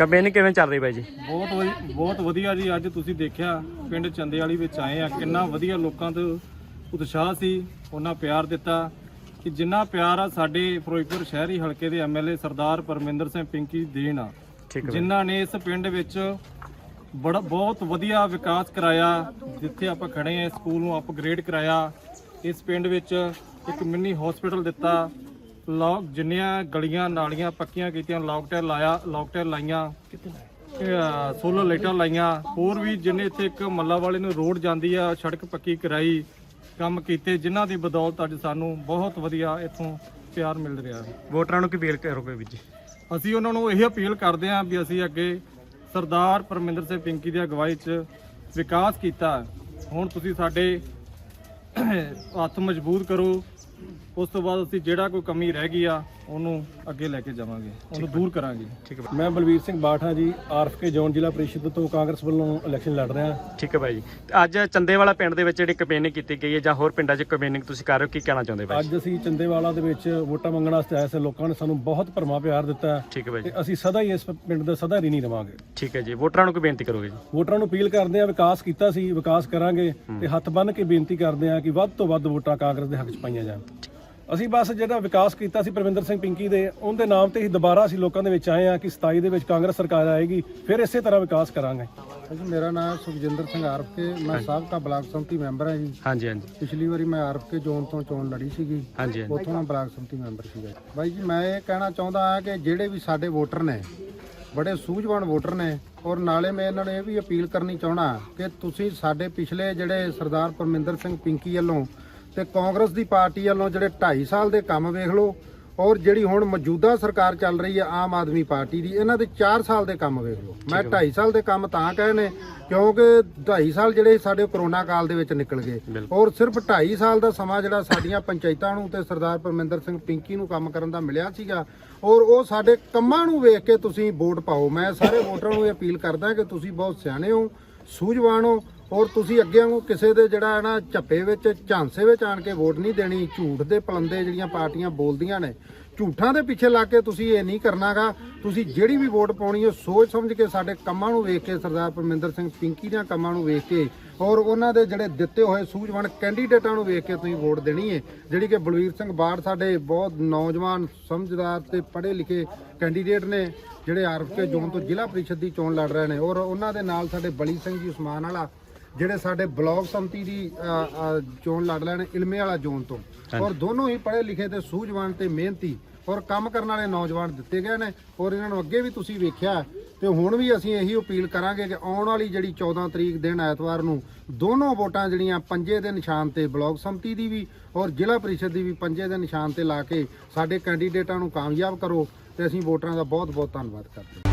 Campaign ਕਿਵੇਂ ਚੱਲ ਰਹੀ ਬਾਈ ਜੀ? ਬਹੁਤ ਵਧੀ- ਬਹੁਤ ਵਧੀਆ ਜੀ। ਅੱਜ ਤੁਸੀਂ ਦੇਖਿਆ ਪਿੰਡ ਚੰਦੇਵਾਲੀ ਵਿੱਚ ਆਏ ਆ। ਕਿੰਨਾ ਵਧੀਆ ਲੋਕਾਂ ਤੋਂ ਉਤਸ਼ਾਹ ਸੀ ਉਹਨਾਂ ਪਿਆਰ ਦਿੱਤਾ ਕਿ ਜਿੰਨਾ ਪਿਆਰ ਆ ਸਾਡੇ ਫਿਰੋਜ਼ਪੁਰ ਸ਼ਹਿਰੀ ਹਲਕੇ ਦੇ ਐਮਐਲਏ ਸਰਦਾਰ ਪਰਮਿੰਦਰ ਸਿੰਘ ਪਿੰਕੀ ਦੇਣ ਆ। ਠੀਕ ਹੈ ਬਾਈ। ਜਿਨ੍ਹਾਂ ਨੇ ਇਸ ਪਿੰਡ ਵਿੱਚ ਬੜਾ ਬਹੁਤ ਵਧੀਆ ਵਿਕਾਸ ਕਰਾਇਆ। ਜਿੱਥੇ ਆਪਾਂ ਖੜੇ ਆ ਸਕੂਲ ਨੂੰ ਅਪਗ੍ਰੇਡ ਕਰਾਇਆ। ਇਸ ਪਿੰਡ ਵਿੱਚ ਇੱਕ ਮਿੰਨੀ ਹਸਪੀਟਲ ਦਿੱਤਾ। ਲੋਕ ਜਿੰਨੀਆਂ ਗਲੀਆਂ ਨਾਲੀਆਂ ਪੱਕੀਆਂ ਕੀਤੀਆਂ ਲੌਕਟੇਲ ਲਾਇਆ ਲੌਕਟੇਲ ਲਾਈਆਂ ਸੋਲਰ ਲਾਈਟਾਂ ਲਾਈਆਂ। ਹੋਰ ਵੀ ਜਿੰਨੇ ਇੱਥੇ ਇੱਕ ਮੱਲਾ ਵਾਲੇ ਨੂੰ ਰੋਡ ਜਾਂਦੀ ਆ ਸੜਕ ਪੱਕੀ ਕਰਾਈ ਕੰਮ ਕੀਤੇ ਜਿਨ੍ਹਾਂ ਦੀ ਬਦੌਲਤ ਅੱਜ ਸਾਨੂੰ ਬਹੁਤ ਵਧੀਆ ਇੱਥੋਂ ਪਿਆਰ ਮਿਲ ਰਿਹਾ ਹੈ। ਵੋਟਰਾਂ ਨੂੰ ਕੀ ਅਪੀਲ ਕਰੋਗੇ ਜੀ? ਅਸੀਂ ਉਹਨਾਂ ਨੂੰ ਇਹ ਅਪੀਲ ਕਰਦੇ ਹਾਂ ਵੀ ਅਸੀਂ ਅੱਗੇ ਸਰਦਾਰ ਪਰਮਿੰਦਰ ਸਿੰਘ ਪਿੰਕੀ ਦੀ ਅਗਵਾਈ 'ਚ ਵਿਕਾਸ ਕੀਤਾ ਹੁਣ ਤੁਸੀਂ ਸਾਡੇ ਹੱਥ ਮਜ਼ਬੂਤ ਕਰੋ ਉਸ ਤੋਂ ਬਾਅਦ ਅਸੀਂ ਜਿਹੜਾ ਕੋਈ ਕਮੀ ਰਹਿ ਗਈ ਆ ਉਹਨੂੰ ਅੱਗੇ ਲੈ ਕੇ ਜਾਵਾਂਗੇ। ਉਹਨੂੰ ਦੂਰ ਕਰਾਂਗੇ। ਠੀਕ ਹੈ। ਮੈਂ ਬਲਵੀਰ ਸਿੰਘ ਬਾਠਾ ਜੀ ਆਰਐਫਕੇ ਜ਼ੋਨ ਜ਼ਿਲ੍ਹਾ ਪ੍ਰੀਸ਼ਦ ਤੋਂ ਕਾਂਗਰਸ ਵੱਲੋਂ ਇਲੈਕਸ਼ਨ ਲੜ ਰਿਹਾ। ਠੀਕ ਹੈ ਬਾਈ ਜੀ। ਤੇ ਅੱਜ ਚੰਦੇਵਾਲਾ ਪਿੰਡ ਦੇ ਵਿੱਚ ਜਿਹੜੀ ਕੰਪੇਨਿੰਗ ਕੀਤੀ ਗਈ ਹੈ ਜਾਂ ਹੋਰ ਪਿੰਡਾਂ 'ਚ ਕੰਪੇਨਿੰਗ ਤੁਸੀਂ ਕਰ ਰਹੇ ਹੋ ਕੀ ਕਹਿਣਾ ਚਾਹੁੰਦੇ ਜੀ? ਅੱਜ ਅਸੀਂ ਚੰਦੇਵਾਲਾ ਦੇ ਵਿੱਚ ਵੋਟਾਂ ਮੰਗਣ ਵਾਸਤੇ ਆਏ ਸੀ। ਲੋਕਾਂ ਨੇ ਸਾਨੂੰ ਬਹੁਤ ਭਰਮਾ ਪਿਆਰ ਦਿੱਤਾ। ਹੈ ਠੀਕ ਹੈ ਜੀ। ਤੇ ਅਸੀਂ ਸਦਾ ਹੀ ਇਸ ਪਿੰਡ ਦਾ ਸਦਾ ਰੀਣੀ ਰਵਾਂਗੇ। ਠੀਕ ਹੈ ਜੀ। ਵੋਟਰਾਂ ਨੂੰ ਕੀ ਬੇਨਤੀ ਕਰੋਗੇ ਜੀ? ਵੋਟਰਾਂ ਨੂੰ ਅਪੀਲ ਕਰਦੇ ਆ ਵਿਕਾਸ ਕੀਤਾ ਸੀ ਵਿਕਾਸ ਕਰਾਂਗੇ ਤੇ ਹੱਥ ਬੰਨ੍ਹ ਕੇ ਬੇਨਤੀ ਕਰਦੇ ਆ ਕਿ ਵੱਧ ਤੋਂ ਵੱਧ ਵੋਟਾਂ ਕਾਂਗਰਸ ਦੇ ਹੱਕ 'ਚ ਪਾਈਆਂ ਜਾਣ। ਅਸੀਂ ਬਸ ਜਿਹੜਾ ਵਿਕਾਸ ਕੀਤਾ ਸੀ ਪ੍ਰਵਿੰਦਰ ਸਿੰਘ ਪਿੰਕੀ ਦੇ ਉਹਦੇ ਨਾਮ ਤੇ ਹੀ ਦੁਬਾਰਾ ਅਸੀਂ ਲੋਕਾਂ ਦੇ ਵਿੱਚ ਆਏ ਆ ਕਿ 27 ਦੇ ਵਿੱਚ ਕਾਂਗਰਸ ਸਰਕਾਰ ਆਏਗੀ ਫਿਰ ਇਸੇ ਤਰ੍ਹਾਂ ਵਿਕਾਸ ਕਰਾਂਗੇ। ਜੀ ਮੇਰਾ ਨਾਮ ਸੁਖਜਿੰਦਰ ਸਿੰਘ ਆਰਫ ਕੇ ਮੈਂ ਸਾਬਕਾ ਬਲਾਕ ਸੰਮਤੀ ਮੈਂਬਰ ਹਾਂ ਜੀ। ਹਾਂਜੀ ਹਾਂਜੀ। ਪਿਛਲੀ ਵਾਰੀ ਮੈਂ ਆਰਫ ਕੇ ਜ਼ੋਨ ਤੋਂ ਚੋਣ ਲੜੀ ਸੀਗੀ। ਹਾਂਜੀ ਹਾਂਜੀ। ਉੱਥੋਂ ਮੈਂ ਬਲਾਕ ਸੰਮਤੀ ਮੈਂਬਰ ਸੀਗਾ। ਬਾਈ ਜੀ ਮੈਂ ਇਹ ਕਹਿਣਾ ਚਾਹੁੰਦਾ ਹਾਂ ਕਿ ਜਿਹੜੇ ਵੀ ਸਾਡੇ ਵੋਟਰ ਨੇ ਬੜੇ ਸੂਝਵਾਨ ਵੋਟਰ ਨੇ ਔਰ ਨਾਲੇ ਮੈਂ ਇਹਨਾਂ ਨੂੰ ਇਹ ਵੀ ਅਪੀਲ ਕਰਨੀ ਚਾਹਣਾ ਕਿ ਤੁਸੀਂ ਸਾਡੇ ਪਿਛਲੇ ਜਿਹੜੇ ਸਰਦਾਰ ਪਰਮਿੰਦਰ ਸਿੰਘ ਪਿੰਕੀ ਵੱਲੋਂ ਤੇ ਕਾਂਗਰਸ ਦੀ ਪਾਰਟੀ ਵੱਲੋਂ ਜਿਹੜੇ 2.5 ਸਾਲ ਦੇ ਕੰਮ ਵੇਖ ਲਓ ਔਰ ਜਿਹੜੀ ਹੁਣ ਮੌਜੂਦਾ ਸਰਕਾਰ ਚੱਲ ਰਹੀ ਹੈ ਆਮ ਆਦਮੀ ਪਾਰਟੀ ਦੀ ਇਹਨਾਂ ਦੇ 4 ਸਾਲ ਦੇ ਕੰਮ ਵੇਖ ਲਓ। ਮੈਂ 2.5 ਸਾਲ ਦੇ ਕੰਮ ਤਾਂ ਕਹੇ ਨੇ ਕਿਉਂਕਿ 2.5 ਸਾਲ ਜਿਹੜੇ ਸਾਡੇ ਕਰੋਨਾ ਕਾਲ ਦੇ ਵਿੱਚ ਨਿਕਲ ਗਏ। ਔਰ ਸਿਰਫ 2.5 ਸਾਲ ਦਾ ਸਮਾਂ ਜਿਹੜਾ ਸਾਡੀਆਂ ਪੰਚਾਇਤਾਂ ਨੂੰ ਤੇ ਸਰਦਾਰ ਪਰਮਿੰਦਰ ਸਿੰਘ ਪਿੰਕੀ ਨੂੰ ਕੰਮ ਕਰਨ ਦਾ ਮਿਲਿਆ ਸੀਗਾ ਔਰ ਉਹ ਸਾਡੇ ਕੰਮਾਂ ਨੂੰ ਵੇਖ ਕੇ ਤੁਸੀਂ ਵੋਟ ਪਾਓ। ਮੈਂ ਸਾਰੇ ਵੋਟਰਾਂ ਨੂੰ ਇਹ ਅਪੀਲ ਕਰਦਾ ਕਿ ਤੁਸੀਂ ਬਹੁਤ ਸਿਆਣੇ ਹੋ ਸੂਝਵਾਨ ਹੋ ਔਰ ਤੁਸੀਂ ਅੱਗੇ ਵਾਂਗੂ ਕਿਸੇ ਦੇ ਜਿਹੜਾ ਹੈ ਨਾ ਝੱਪੇ ਵਿੱਚ, ਝਾਂਸੇ ਵਿੱਚ ਆਣ ਕੇ ਵੋਟ ਨਹੀਂ ਦੇਣੀ, ਝੂਠ ਦੇ ਪਲੰਦੇ ਜਿਹੜੀਆਂ ਪਾਰਟੀਆਂ ਬੋਲਦੀਆਂ ਨੇ, ਝੂਠਾਂ ਦੇ ਪਿੱਛੇ ਲੱਗ ਕੇ ਤੁਸੀਂ ਇਹ ਨਹੀਂ ਕਰਨਾਗਾ। ਤੁਸੀਂ ਜਿਹੜੀ ਵੀ ਵੋਟ ਪਾਉਣੀ ਹੈ, ਸੋਚ ਸਮਝ ਕੇ ਸਾਡੇ ਕੰਮਾਂ ਨੂੰ ਵੇਖ ਕੇ, ਸਰਦਾਰ ਪਰਮਿੰਦਰ ਸਿੰਘ ਪਿੰਕੀ ਦੀਆਂ ਕੰਮਾਂ ਨੂੰ ਵੇਖ ਕੇ ਔਰ ਉਹਨਾਂ ਦੇ ਜਿਹੜੇ ਦਿੱਤੇ ਹੋਏ ਸੂਝਵਾਨ ਕੈਂਡੀਡੇਟਾਂ ਨੂੰ ਵੇਖ ਕੇ ਤੁਸੀਂ ਵੋਟ ਦੇਣੀ ਹੈ, ਜਿਹੜੀ ਕਿ ਬਲਵੀਰ ਸਿੰਘ ਬਾੜ ਸਾਡੇ ਬਹੁਤ ਨੌਜਵਾਨ, ਸਮਝਦਾਰ ਤੇ ਪੜ੍ਹੇ ਲਿਖੇ ਕੈਂਡੀਡੇਟ ਨੇ, ਜਿਹੜੇ ਆਰਫ ਕੇ ਜ਼ੋਨ ਤੋਂ ਜ਼ਿਲ੍ਹਾ ਪ੍ਰੀਸ਼ਦ ਦੀ ਚੋਣ ਲੜ ਰਹੇ ਨੇ ਔਰ ਉਹਨਾਂ ਦੇ ਨਾਲ ਸਾਡੇ ਬਲੀ ਸਿੰਘ ਜੀ ਉਸਮਾਨ ਵਾਲਾ ਜਿਹੜੇ ਸਾਡੇ ਬਲਾਕ ਸੰਮਤੀ ਦੀ ਚੋਣ ਲੜ ਨੇ ਇਲਮੇ ਵਾਲਾ ਜ਼ੋਨ ਤੋਂ। ਔਰ ਦੋਨੋਂ ਹੀ ਪੜ੍ਹੇ ਲਿਖੇ ਤੇ ਸੂਝਵਾਨ ਤੇ ਮਿਹਨਤੀ ਔਰ ਕੰਮ ਕਰਨ ਵਾਲੇ ਨੌਜਵਾਨ ਦਿੱਤੇ ਗਏ ਨੇ ਔਰ ਇਹਨਾਂ ਨੂੰ ਅੱਗੇ ਵੀ ਤੁਸੀਂ ਵੇਖਿਆ ਤੇ ਹੁਣ ਵੀ ਅਸੀਂ ਇਹੀ ਅਪੀਲ ਕਰਾਂਗੇ ਕਿ ਆਉਣ ਵਾਲੀ ਜਿਹੜੀ 14 ਤਰੀਕ ਦਿਨ ਐਤਵਾਰ ਨੂੰ ਦੋਨੋਂ ਵੋਟਾਂ ਜਿਹੜੀਆਂ ਪੰਜੇ ਦੇ ਨਿਸ਼ਾਨ ਤੇ ਬਲਾਕ ਸੰਮਤੀ ਦੀ ਵੀ ਔਰ ਜ਼ਿਲ੍ਹਾ ਪ੍ਰੀਸ਼ਦ ਦੀ ਵੀ ਪੰਜੇ ਦੇ ਨਿਸ਼ਾਨ ਤੇ ਲਾ ਕੇ ਸਾਡੇ ਕੈਂਡੀਡੇਟਾਂ ਨੂੰ ਕਾਮਯਾਬ ਕਰੋ ਤੇ ਅਸੀਂ ਵੋਟਰਾਂ ਦਾ ਬਹੁਤ ਬਹੁਤ ਧੰਨਵਾਦ ਕਰਦੇ ਹਾਂ।